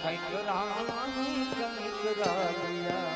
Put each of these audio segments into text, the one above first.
કંઈક રાણી કંઈક રાધિયા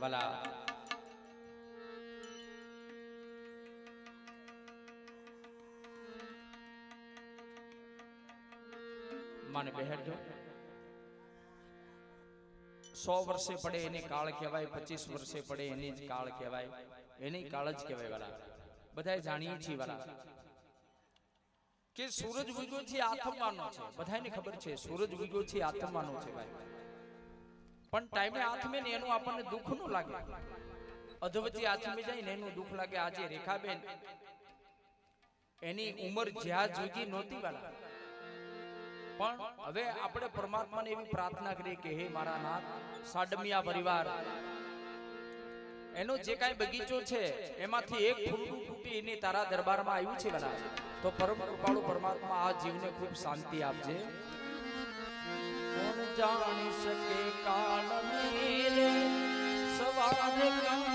ભલા માને બેહેડજો સો વર્ષે પડે એને કાળ કહેવાય, પચીસ વર્ષે પડે એને જ કાળ કહેવાય. એને કાળ જ કહેવાય વાલા. બધા જાણીએ છીએ વાળા કે સૂરજ ઉગ્યો છે આથમવાનો છે. બધાને ખબર છે, સૂરજ ઉગ્યો છે આથમવાનો છે ભાઈ. પણ ટાઈમે આથમે ને એનું આપણને દુઃખ ન લાગે. અધવચ્ચે આથમી જાય ને એનું દુઃખ લાગે. આજે રેખાબેન એની ઉંમર જ્યાં જોઈતી નહોતી વાલા. પણ હવે આપણે પરમાત્માને એવી પ્રાર્થના કરીએ કે, હે મારા નાથ, સાડમિયા પરિવાર. એનો જે કાંઈ બગીચો છે, એમાંથી એક ફૂલડું તૂટી એની તારા દરબારમાં આવ્યું છે વાલા. તો પરમ કૃપાળુ પરમાત્મા આ જીવને ખૂબ શાંતિ આપજે. જાણી શકે મેરે સવાર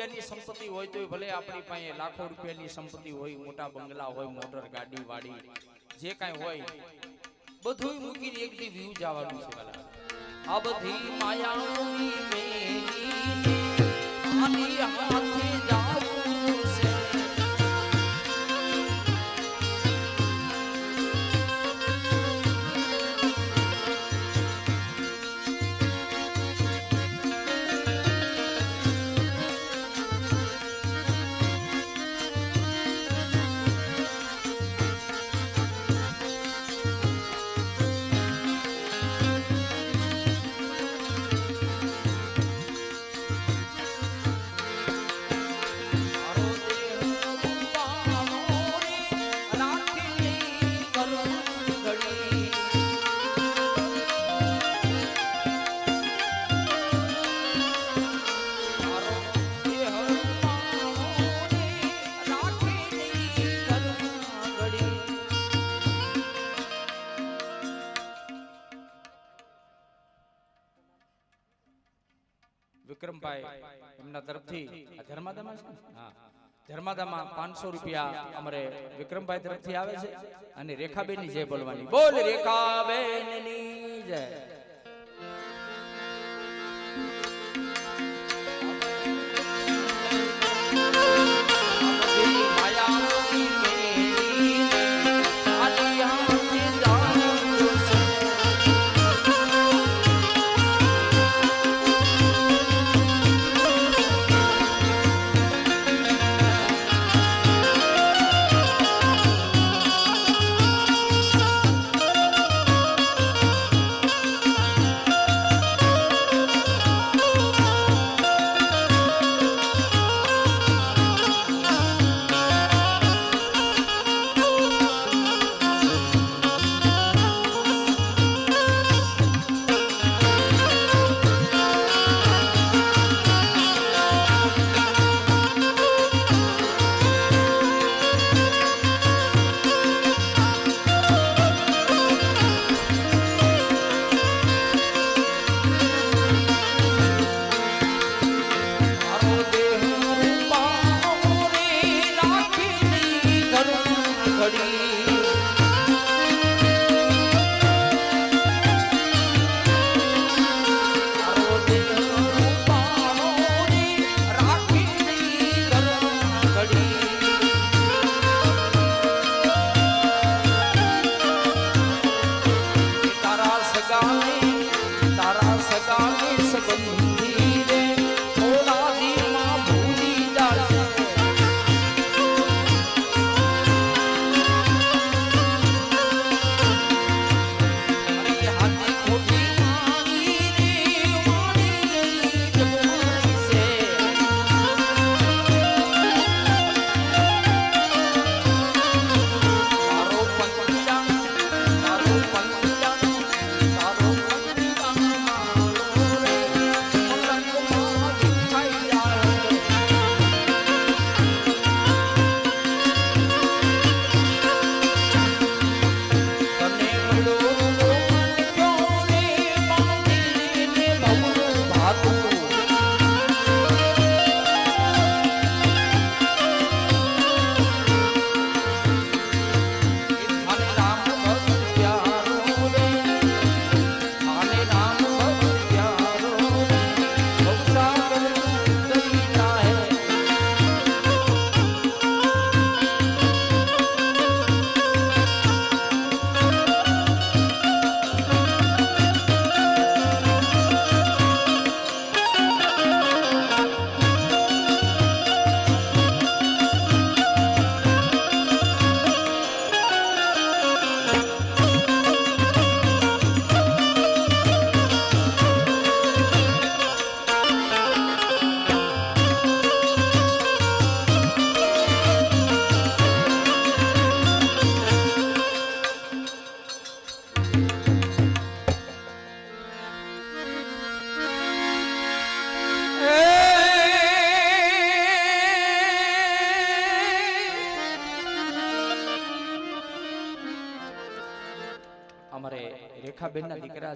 રૂપિયાની સંપત્તિ હોય તો ભલે આપણી પાસે લાખો રૂપિયાની સંપત્તિ હોય, મોટા બંગલા હોય, મોટર ગાડી વાડી, જે કાંઈ હોય બધું મૂકીને એક દી વ્યૂ જવાનું છે આ બધી માયા મૂડી હાથે જાવું વિક્રમભાઈ એમના તરફથી. ધર્માદામાં છે ધર્માદામાં પાંચસો રૂપિયા અમારે વિક્રમભાઈ તરફથી આવે છે. અને રેખાબેનની જય બોલવાની. બોલ રેખાબેનની જય.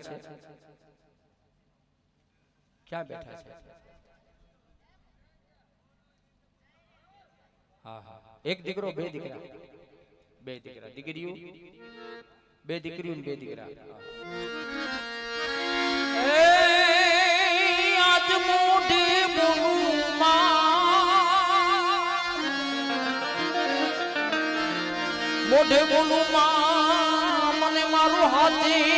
છે. ક્યાં બેઠા છે? હા હા. એક દીકરો બે દીકરા. બે દીકરા. દીકરીઓ? બે દીકરીઓ બે દીકરા. આજ મોઢે બોલું માં મોઢે બોલું માં મને મારું હાથી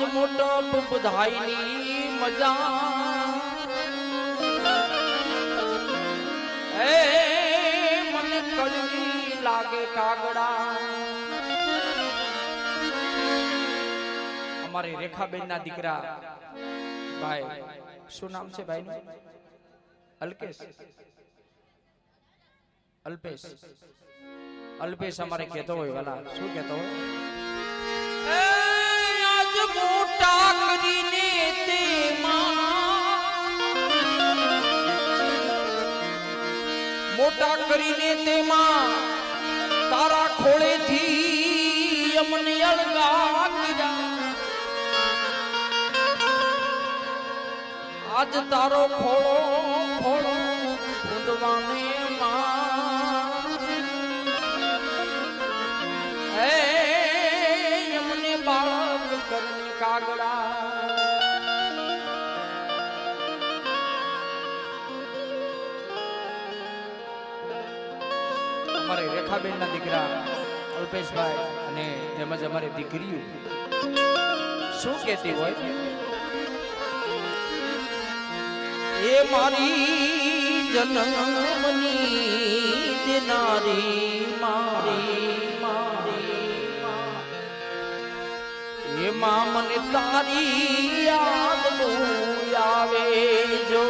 આજ મોટો બધાઈની મજા. એ મને કડવી લાગે કાગડા. અમારે રેખાબેન ના દીકરા. ભાઈ, શું નામ છે ભાઈ અલ્કેશ અલ્પેશ. અલ્પેશ અમારે કહેતો હોય વાલા. શું કહેતો હોય? આજ મોટા કરીને તારા ખોળેથી અમને અળગા કર્યા. આજ તારો ખોળો ખોળો ખુદવાને કાગડા અમારે રેખાબેન ના દીકરા અલ્પેશભાઈ અને તેમજ અમારી દીકરીઓ. શું કહેતી હોય? એ મારી જન્મની દેનારી મારી માં મને તારી યાદ આવે જો.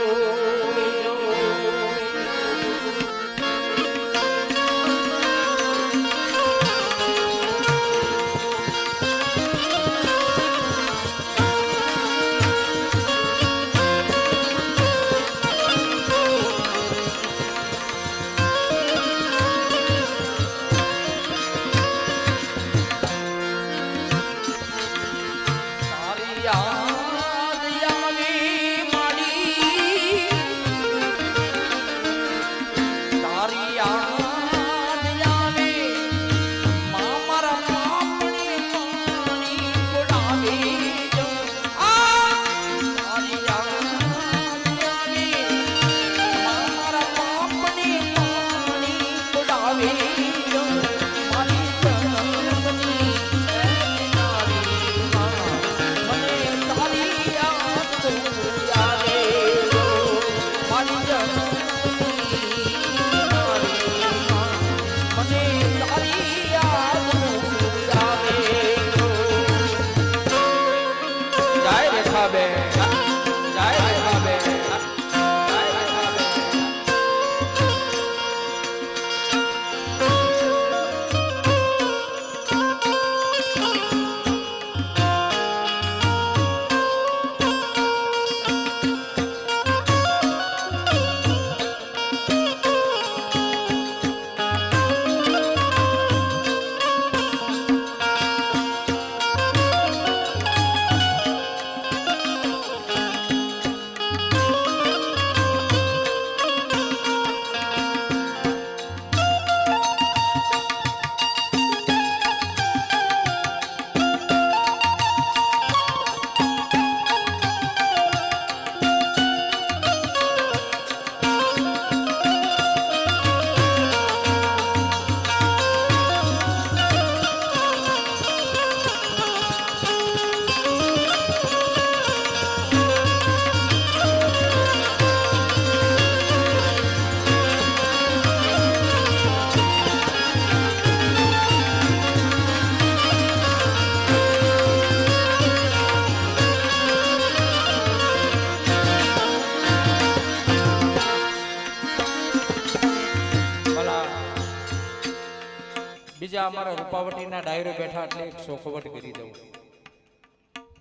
અમારા રૂપાવટીના ડાયરો બેઠા એટલે એક સોખવટ કરી દઉં.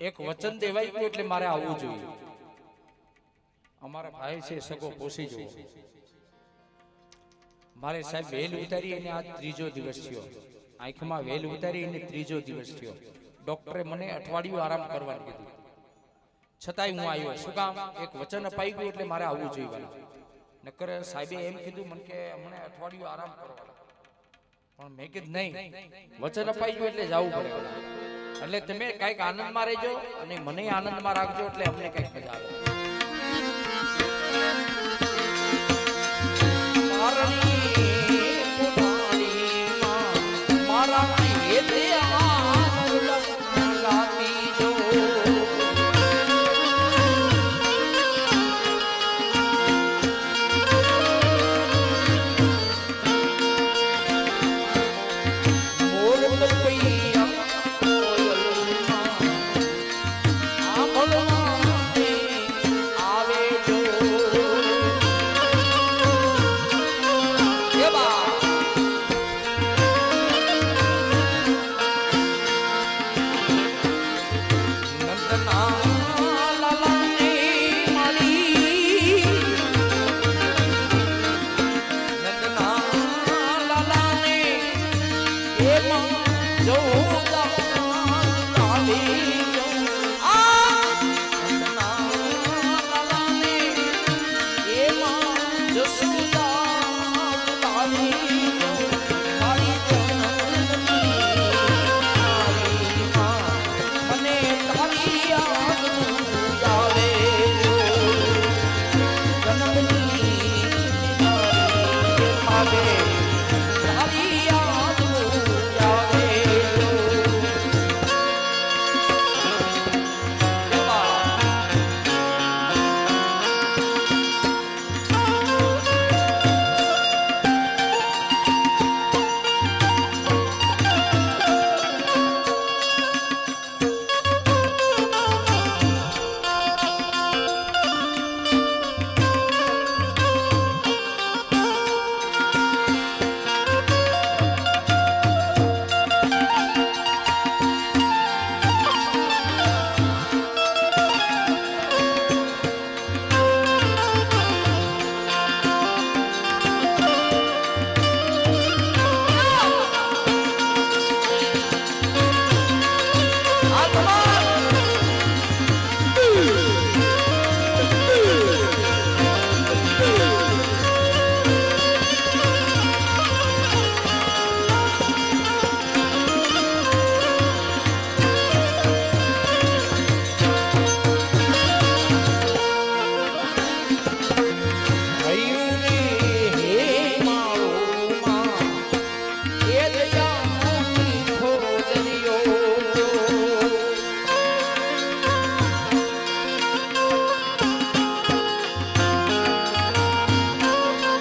એક વચન દેવાઈ ગયું એટલે મારે આવવું જોઈએ. અમારા ભાઈ છે, સગો પોસી જવો. મારે સાહેબ વેલ ઉતારી અને આ ત્રીજો દિવસ થયો. આંખમાં વેલ ઉતારી અને ત્રીજો દિવસ થયો. ડોક્ટરે મને અઠવાડિયું આરામ કરવાનું કીધું. છતાંય હું આવ્યો. શું કામ? એક વચન અપાઈ ગયું એટલે મારે આવવું જોઈએ. નકર સાહેબે એમ કીધું, મને કે મને અઠવાડિયું આરામ કરવાનો. પણ મેં કીધું નહીં. વચન અપાઈ ગયું એટલે જવું પડે એટલે તમે કાંઈક આનંદમાં રહેજો અને મને આનંદમાં રાખજો એટલે અમને કંઈક મજા આવે. Amen.